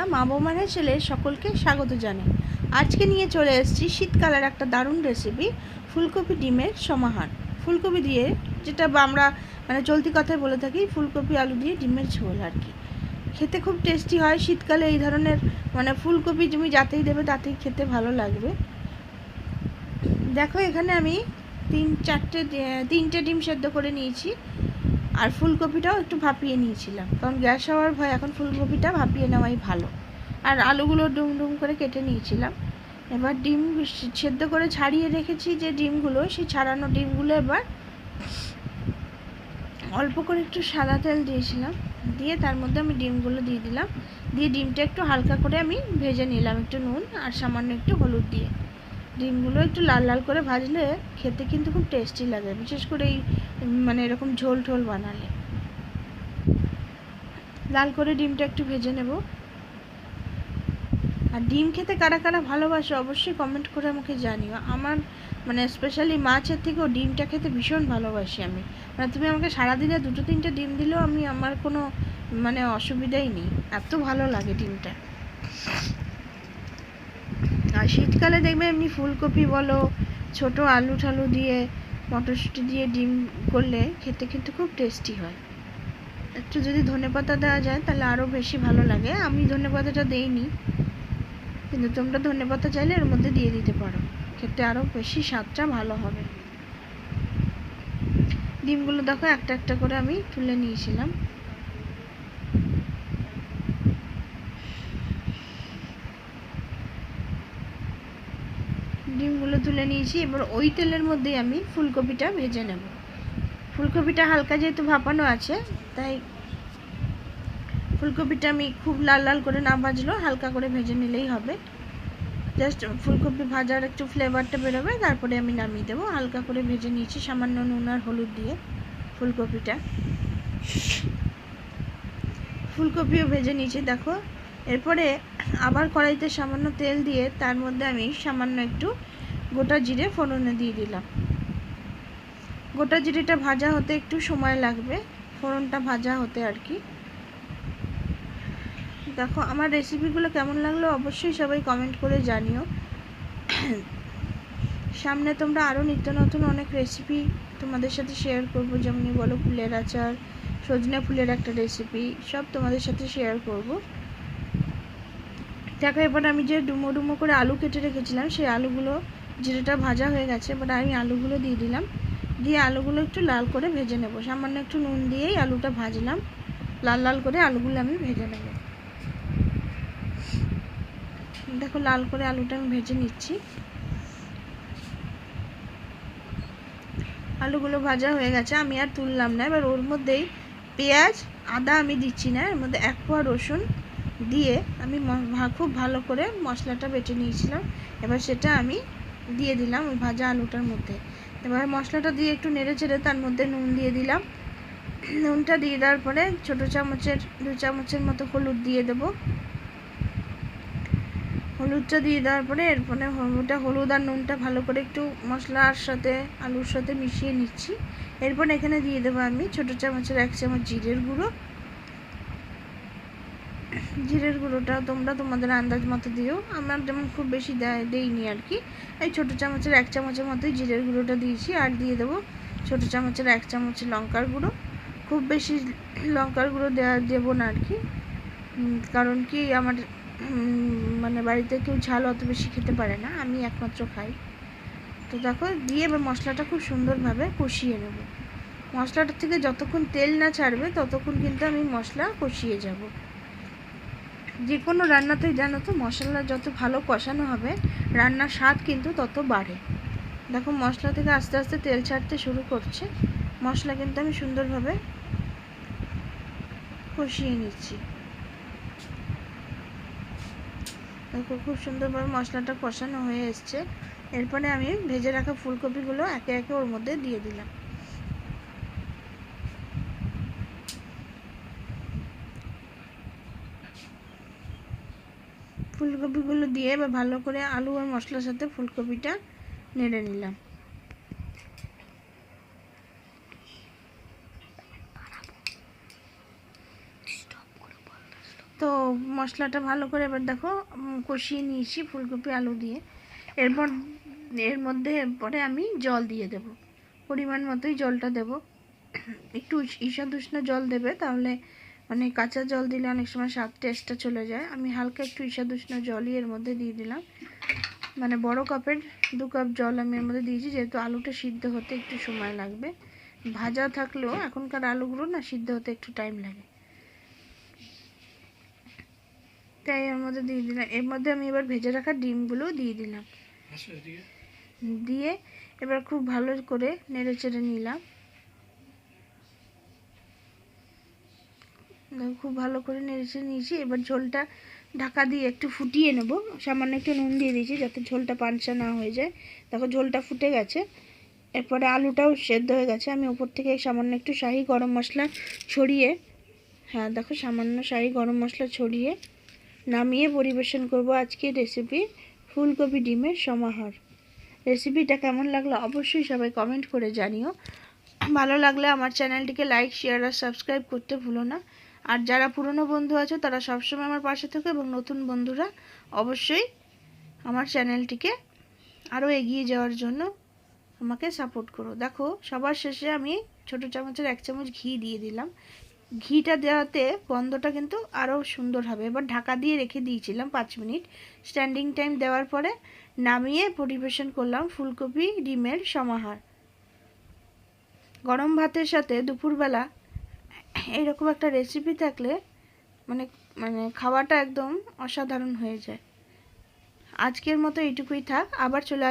বন্ধুরা মা বৌমানের ছেলে সকলকে স্বাগত জানাই। আজকে নিয়ে চলে এসেছি শীতকালের একটা দারুণ রেসিপি ফুলকপি ডিমের সমাহার। ফুলকপি দিয়ে যেটা আমরা মানে চলতি কথায় বলে থাকি, ফুলকপি, আলু দিয়ে ডিমের ঝোল আর কি। খেতে খুব টেস্টি হয়, শীতকালে এই ধরনের মানে ফুলকপি তুমি যাতেই দেবে তাতেই খেতে ভালো লাগবে। দেখো এখানে আমি তিন চারটে, তিনটে ডিম সেদ্ধ করে নিয়েছি। আর ফুলকপিটাও একটু ভাপিয়ে নিয়েছিলাম। কারণ গ্যাস হওয়ার ভয়, এখন ফুলকপিটা ভাপিয়ে নেওয়াই ভালো। আর আলুগুলো ডুম ডুম করে কেটে নিয়েছিলাম। এবার ডিম সেদ্ধ করে ছাড়িয়ে রেখেছি যে ডিমগুলো, সেই ছাড়ানো ডিমগুলো এবার অল্প করে একটু সাদা তেল দিয়েছিলাম। দিয়ে তার মধ্যে আমি ডিমগুলো দিয়ে দিলাম। দিয়ে ডিমটা একটু হালকা করে আমি ভেজে নিলাম একটু নুন আর সামান্য একটু হলুদ দিয়ে। ডিমগুলো একটু লাল লাল করে ভাজলে খেতে কিন্তু খুব টেস্টি লাগে। বিশেষ করে এই মানে এরকম ঝোল ঝোল বানালে। লাল করে ডিমটা একটু ভেজে নেব। আর ডিম খেতে কারা কারা ভালোবাসে অবশ্যই কমেন্ট করে আমাকে জানিও। আমার মানে স্পেশালি মাছের থেকেও ডিমটা খেতে ভীষণ ভালোবাসি আমি। মানে তুমি আমাকে সারাদিনে দুটো তিনটে ডিম দিলেও আমি আমার কোনো মানে অসুবিধাই নেই। এত ভালো লাগে ডিমটা। আর শীতকালে দেখবে এমনি ফুলকপি বলো, ছোট আলু ঠালু দিয়ে মটরশুঁটি দিয়ে ডিম করলে খেতে কিন্তু খুব টেস্টি হয়। একটু যদি ধনেপাতা দেওয়া যায় তাহলে আরও বেশি ভালো লাগে। আমি ধনেপাতাটা দেইনি, কিন্তু তোমরা ধনেপাতা চাইলে এর মধ্যে দিয়ে দিতে পারো। খেতে আরও বেশি স্বাদটা ভালো হবে। ডিমগুলো দেখো একটা একটা করে আমি তুলে নিয়েছিলাম। ডিমগুলো তুলে নিয়েছি। এবার ওই তেলের মধ্যেই আমি ফুলকপিটা ভেজে নেব। ফুলকপিটা হালকা যেহেতু ভাপানো আছে, তাই ফুলকপিটা আমি খুব লাল লাল করে না ভাজলেও হালকা করে ভেজে নিলেই হবে। জাস্ট ফুলকপি ভাজার একটু ফ্লেভারটা বেরোবে, তারপরে আমি নামিয়ে দেবো। হালকা করে ভেজে নিয়েছি, সামান্য নুন আর হলুদ দিয়ে ফুলকপিটা। ফুলকপিও ভেজে নিয়েছি, দেখো। এরপরে আবার কড়াইতে সামান্য তেল দিয়ে তার মধ্যে আমি সামান্য একটু গোটা জিরে ফোড়নে দিয়ে দিলাম। গোটা জিরেটা ভাজা হতে একটু সময় লাগবে, ফোড়নটা ভাজা হতে আর কি। দেখো, আমার রেসিপিগুলো কেমন লাগল অবশ্যই সবাই কমেন্ট করে জানিও। সামনে তোমরা আরও নিত্য নতুন অনেক রেসিপি তোমাদের সাথে শেয়ার করব যেমনি বলো ফুলের আচার, সজনে ফুলের একটা রেসিপি সব তোমাদের সাথে শেয়ার করব। দেখো, এবার আমি যে ডুমো ডুমো করে আলু কেটে রেখেছিলাম, সেই আলুগুলো জিরেটা ভাজা হয়ে গেছে, এবার আমি আলুগুলো দিয়ে দিলাম। দিয়ে আলুগুলো একটু লাল করে ভেজে নেব। সামান্য একটু নুন দিয়েই আলুটা ভাজলাম। লাল লাল করে আলুগুলো আমি ভেজে নেব। দেখো, লাল করে আলুটা আমি ভেজে নিচ্ছি। আলুগুলো ভাজা হয়ে গেছে, আমি আর তুললাম না। এবার ওর মধ্যেই পেঁয়াজ, আদা আমি দিচ্ছি না, এর মধ্যে এক পোয়া রসুন দিয়ে আমি খুব ভালো করে মশলাটা বেটে নিয়েছিলাম। এবার সেটা আমি দিয়ে দিলাম ওই ভাজা আলুটার মধ্যে। এবার মশলাটা দিয়ে একটু নেড়ে চেড়ে তার মধ্যে নুন দিয়ে দিলাম। নুনটা দিয়ে দেওয়ার পরে ছোটো চামচের, দু চামচের মতো হলুদ দিয়ে দেবো। হলুদটা দিয়ে দেওয়ার পরে এরপরে ওটা হলুদ আর নুনটা ভালো করে একটু মশলার সাথে, আলুর সাথে মিশিয়ে নিচ্ছি। এরপর এখানে দিয়ে দেবো আমি ছোটো চামচের এক চামচ জিরের গুঁড়ো। জিরের গুঁড়োটা তোমরা তোমাদের আন্দাজ মতো দিও। আমার যেমন খুব বেশি দেয় দেইনি আর কি। এই ছোটো চামচের এক চামচের মতোই জিরের গুঁড়োটা দিয়েছি আর দিয়ে দেবো ছোটো চামচের এক চামচ লঙ্কার গুঁড়ো। খুব বেশি লঙ্কার গুঁড়ো দেওয়া দেবো না আর কি। কারণ কি আমার মানে বাড়িতে কেউ ঝাল অত বেশি খেতে পারে না। আমি একমাত্র খাই। তো দেখো, দিয়ে এবার মশলাটা খুব সুন্দরভাবে কষিয়ে নেব। মশলাটা থেকে যতক্ষণ তেল না ছাড়বে, ততক্ষণ কিন্তু আমি মশলা কষিয়ে যাব। যে কোনো রান্নাতেই জানো তো, মশলা যত ভালো কষানো হবে, রান্নার স্বাদ কিন্তু তত বাড়ে। দেখো, মশলা থেকে আস্তে আস্তে তেল ছাড়তে শুরু করছে। মশলা কিন্তু আমি সুন্দরভাবে কষিয়ে নিচ্ছি। দেখো, খুব সুন্দরভাবে মশলাটা কষানো হয়ে এসছে। এরপরে আমি ভেজে রাখা ফুলকপিগুলো একে একে ওর মধ্যে দিয়ে দিলাম। ফুলকপিগুলো দিয়ে এবার ভালো করে আলু আর মশলার সাথে ফুলকপিটা নেড়ে নিলাম। তো মশলাটা ভালো করে এবার দেখো কষিয়ে নিয়েছি ফুলকপি আলু দিয়ে। এরপর এর মধ্যে পরে আমি জল দিয়ে দেব। পরিমাণ মতোই জলটা দেব। একটু ঈশাদুষ্ণ জল দেবে, তাহলে মানে কাঁচা জল দিলে অনেক সময় স্বাদ টেস্টটা চলে যায়। আমি হালকা একটু ঈশাদুষ্ণ জলই এর মধ্যে দিয়ে দিলাম। মানে বড় কাপের দু কাপ জল আমি এর মধ্যে দিয়েছি যেহেতু আলুটা সিদ্ধ হতে একটু সময় লাগবে। ভাজা থাকলেও এখনকার আলুগুলো না সিদ্ধ হতে একটু টাইম লাগে। তাই এর মধ্যে দিয়ে দিলাম। এর মধ্যে আমি এবার ভেজে রাখা ডিমগুলো দিয়ে দিলাম। দিয়ে এবার খুব ভালো করে নেড়ে চেড়ে নিলাম। খুব ভালো করে নেড়ে চেড়ে নিয়েছি। এবার ঝোলটা ঢাকা দিয়ে একটু ফুটিয়ে নেব। সামান্য একটু নুন দিয়ে দিয়েছি যাতে ঝোলটা পানসা না হয়ে যায়। দেখো ঝোলটা ফুটে গেছে। এরপরে আলুটাও সেদ্ধ হয়ে গেছে। আমি উপর থেকে সামান্য একটু শাহি গরম মশলা ছড়িয়ে হ্যাঁ দেখো সামান্য শাহি গরম মশলা ছড়িয়ে নামিয়ে পরিবেশন করব আজকের রেসিপি ফুলকপি ডিমের সমাহার। রেসিপিটা কেমন লাগল অবশ্যই সবাই কমেন্ট করে জানিও। ভালো লাগলে আমার চ্যানেলটিকে লাইক শেয়ার আর সাবস্ক্রাইব করতে ভুলো না। আর যারা পুরনো বন্ধু আছে, তারা সবসময় আমার পাশে থাকে এবং নতুন বন্ধুরা অবশ্যই আমার চ্যানেলটিকে আরও এগিয়ে যাওয়ার জন্য আমাকে সাপোর্ট করো। দেখো, সবার শেষে আমি ছোটো চামচের এক চামচ ঘি দিয়ে দিলাম। ঘিটা দেওয়াতে গন্ধটা কিন্তু আরও সুন্দর হবে। এবার ঢাকা দিয়ে রেখে দিয়েছিলাম পাঁচ মিনিট। স্ট্যান্ডিং টাইম দেওয়ার পরে নামিয়ে পরিবেশন করলাম ফুলকপি, ডিমের সমাহার। গরম ভাতের সাথে দুপুরবেলা এইরকম একটা রেসিপি থাকলে মানে মানে খাওয়াটা একদম অসাধারণ হয়ে যায়। আজকের মতো এইটুকুই থাক, আবার চলে